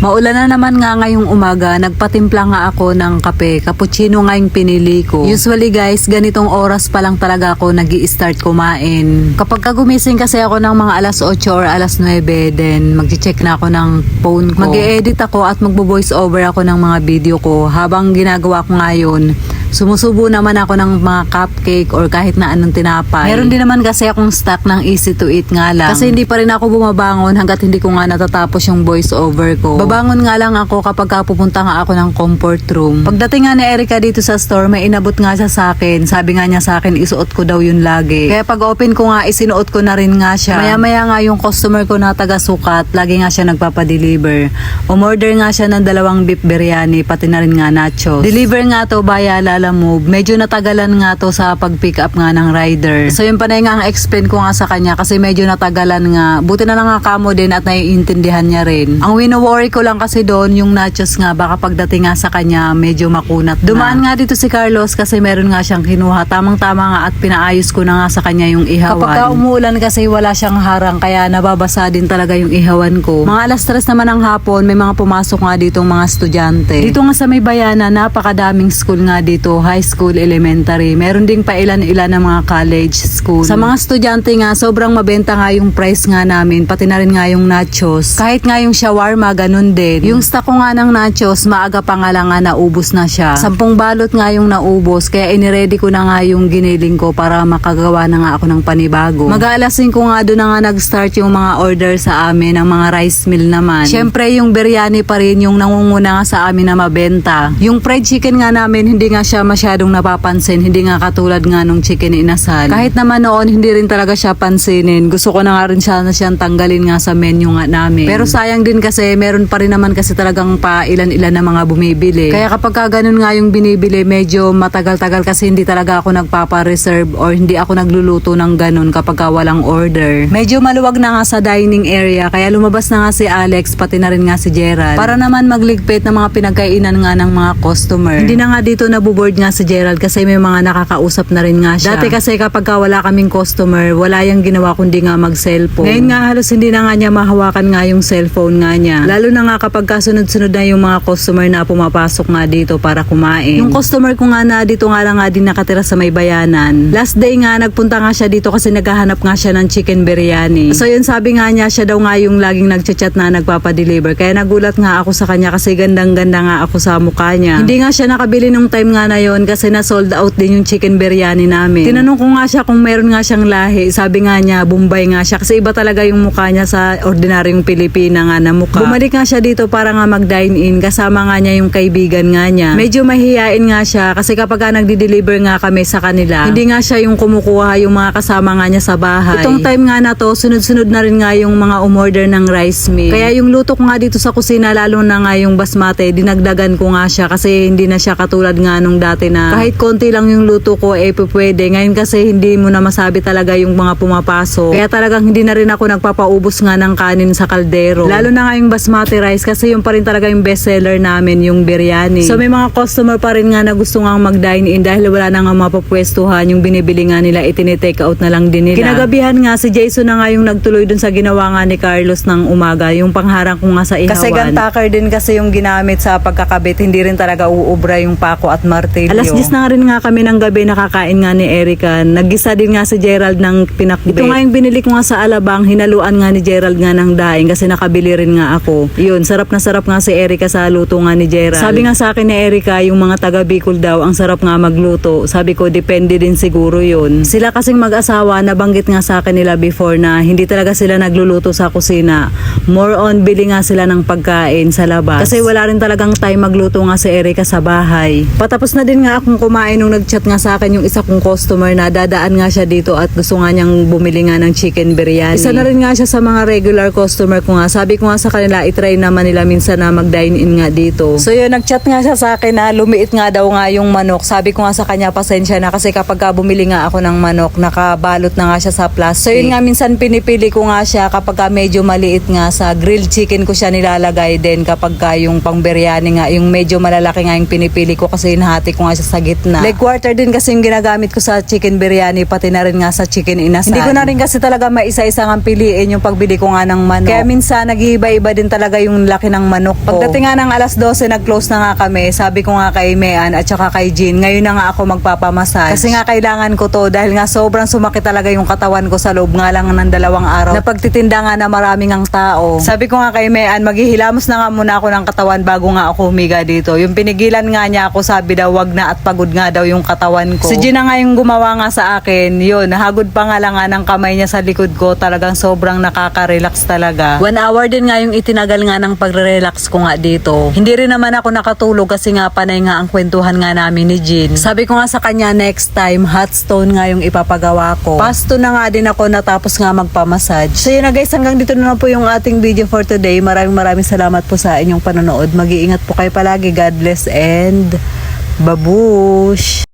Maulan na naman nga ngayong umaga, nagpatimpla nga ako ng kape. Cappuccino nga yung pinili ko. Usually guys, ganitong oras pa lang talaga ako nag start kumain. Kapag ka gumising kasi ako ng mga alas 8 or alas 9, then mag-check na ako ng phone ko. mag edit ako at magbo-voice over ako ng mga video ko. Habang ginagawa ko ngayon, Sumusubo naman ako ng mga cupcake or kahit na anong tinapay. Meron din naman kasi akong stock ng easy to eat nga lang. Kasi hindi pa rin ako bumabangon hanggat hindi ko nga natatapos yung voice over ko. Babangon nga lang ako kapag ka pupunta nga ako ng comfort room. Pagdating nga ni Erica dito sa store, may inabot nga siya sa akin. Sabi nga niya sa akin, isuot ko daw yun lagi. Kaya pag open ko nga, isinuot ko na rin nga siya. Maya-maya nga yung customer ko na taga-sukat, lagi nga siya nagpapadeliver. Umorder nga siya ng dalawang beef biryani, pati na rin nga nachos. Deliver nga to via Lala Move. Medyo natagalan nga to sa pag-pick up nga ng rider. So yun pa na nga ang explain ko nga sa kanya kasi medyo natagalan nga. Buti na lang nga kamo din at naiintindihan niya rin. Ang wino-worry ko lang kasi doon yung nachos nga baka pagdating nga sa kanya medyo makunat na. Dumaan nga dito si Carlos kasi meron nga siyang kinuha. Tamang-tama nga at pinaayos ko na nga sa kanya yung ihawan. Kapag ka umuulan kasi wala siyang harang kaya nababasa din talaga yung ihawan ko. Mga alas tres naman ng hapon may mga pumasok nga ditong mga estudyante. Dito nga sa may bayana napakadaming school nga dito, high school, elementary. Meron ding pa ilan-ilan ng mga college school. Sa mga estudyante nga sobrang mabenta nga yung price nga namin pati na rin nga yung nachos. Kahit nga yung shawarma ganun din. Yung stock ko nga ng nachos maaga pa nga lang nga naubos na siya. Sampung balot nga yung naubos kaya iniready ko na nga yung giniling ko para makagawa na nga ako ng panibago. Mag-aalasin ko nga doon na nga nag-start yung mga order sa amin ng mga rice mill naman. Syempre yung biryani pa rin yung nangunguna nga sa amin na mabenta. Yung fried chicken nga namin hindi nga siya masyadong napapansin. Hindi nga katulad nga nung chicken inasal. Kahit naman noon hindi rin talaga siya pansinin. Gusto ko na nga rin siya na siyang tanggalin nga sa menu nga namin. Pero sayang din kasi meron pa rin naman kasi talagang pa ilan-ilan na mga bumibili. Kaya kapag ka ganun nga yung binibili, medyo matagal-tagal kasi hindi talaga ako nagpapa-reserve or hindi ako nagluluto ng ganun kapag ka walang order. Medyo maluwag na nga sa dining area kaya lumabas na nga si Alex pati na rin nga si Gerald para naman magligpit ng mga pinagkainan nga ng mga customer. Hindi na nga dito nabuboard nga si Gerald kasi may mga nakakausap na rin nga siya. Dati kasi kapag ka wala kaming customer, wala yung ginawa kundi nga mag-cellphone. Ngayon nga halos hindi na nga niya mahawakan nga yung cellphone nga niya. Lalo na nga kapag kasunod-sunod na yung mga customer na pumapasok nga dito para kumain. Yung customer ko nga na dito nga lang nga din nakatira sa may bayanan. Last day nga nagpunta nga siya dito kasi naghahanap nga siya ng chicken biryani. So yun sabi nga niya siya daw nga yung laging nagchat-chat na nagpapa-deliver. Kaya nagulat nga ako sa kanya kasi gandang-ganda nga ako sa mukha niya. Hindi nga siya nakabili nung time nga na yon kasi na sold out din yung chicken biryani namin. Tinanong ko nga siya kung meron nga siyang lahi. Sabi nga niya Bombay nga siya kasi iba talaga yung mukha niya sa ordinaryong Pilipina nga na mukha. Bumalik nga siya dito para nga mag-dine in kasama nga niya yung kaibigan nga niya. Medyo mahihain nga siya kasi kapag ka nagdi-deliver nga kami sa kanila, hindi nga siya yung kumukuha yung mga kasama nga niya sa bahay. Itong time nga na to, sunod-sunod na rin nga yung mga umorder ng rice meal. Kaya yung luto ko nga dito sa kusina, lalo na nga yung basmate, dinagdagan ko nga siya kasi hindi na siya katulad nga nung dati na kahit konti lang yung luto ko, eh pwede. Ngayon kasi hindi mo na masabi talaga yung mga pumapasok. Kaya talagang hindi na rin ako nagpapaubos nga ng kanin sa kaldero. Lalo na nga yung basmati rice kasi yung pa rin talaga yung best seller namin, yung biryani. So may mga customer pa rin nga na gusto nga mag-dine in dahil wala na nga mapapwestuhan yung binibili nga nila, itinitake out na lang din nila. Kinagabihan nga si Jason na nga yung nagtuloy dun sa ginawa nga ni Carlos ng umaga, yung pangharang ko nga sa ihawan. Kasi gantakar din kasi yung ginamit sa pagkakabit, hindi rin talaga uubra yung pako at martilyo. Alas 10 na rin nga kami ng gabi nakakain nga ni Erica. Naggisa din nga si Gerald ng pinakbit. Ito nga yung binili ko nga sa Alabang, hinaluan nga ni Gerald nga ng daing kasi nakabili rin nga ako. Yun, sarap na sarap nga si Erica sa luto nga ni Gerald. Sabi nga sa akin ni Erica, yung mga taga Bicol daw, ang sarap nga magluto. Sabi ko, depende din siguro yun. Sila kasing mag-asawa, nabanggit nga sa akin nila before na hindi talaga sila nagluluto sa kusina. More on, bili nga sila ng pagkain sa labas. Kasi wala rin talagang time magluto nga si Erica sa bahay. Patapos na din nga akong kumain nung nag-chat nga sa akin yung isa kong customer na dadaan nga siya dito at gusto nga niyang bumili nga ng chicken biryani. Isa na rin nga siya sa mga regular customer ko nga. Sabi ko nga sa kanila, itry naman nila minsan na mag-dine in nga dito. So yun, nag-chat nga siya sa akin na lumiit nga daw nga yung manok. Sabi ko nga sa kanya, pasensya na kasi kapag ka bumili nga ako ng manok, nakabalot na nga siya sa plastic. So yun nga, minsan pinipili ko nga siya kapag ka medyo maliit nga sa grilled chicken ko siya nilalagay din kapag ka yung pang biryani nga, yung medyo malalaki nga yung pinipili ko kasi hinahati binati ko nga siya sa gitna. Leg quarter din kasi yung ginagamit ko sa chicken biryani, pati na rin nga sa chicken inasal. Hindi ko na rin kasi talaga maisa-isa nga piliin yung pagbili ko nga ng manok. Kaya minsan nag-iiba-iba din talaga yung laki ng manok ko. Pagdating nga ng alas 12, nag-close na nga kami. Sabi ko nga kay Mean at saka kay Jean, ngayon na nga ako magpapamassage. Kasi nga kailangan ko to dahil nga sobrang sumakit talaga yung katawan ko sa loob nga lang ng dalawang araw. Na pagtitinda nga na maraming ang tao. Sabi ko nga kay Mean, maghihilamos na nga muna ako ng katawan bago nga ako humiga dito. Yung pinigilan nga niya ako, sabi daw wag na at pagod nga daw yung katawan ko. Si Jean na nga yung gumawa nga sa akin. Yun, nahagod pa nga lang nga ng kamay niya sa likod ko. Talagang sobrang nakaka-relax talaga. One hour din nga yung itinagal nga ng pagre-relax ko nga dito. Hindi rin naman ako nakatulog kasi nga panay nga ang kwentuhan nga namin ni Jean. Sabi ko nga sa kanya next time, hot stone nga yung ipapagawa ko. Pasto na nga din ako natapos nga magpamassage. So yun na guys, hanggang dito na lang po yung ating video for today. Maraming maraming salamat po sa inyong panonood. Mag-iingat po kayo palagi. God bless and babush!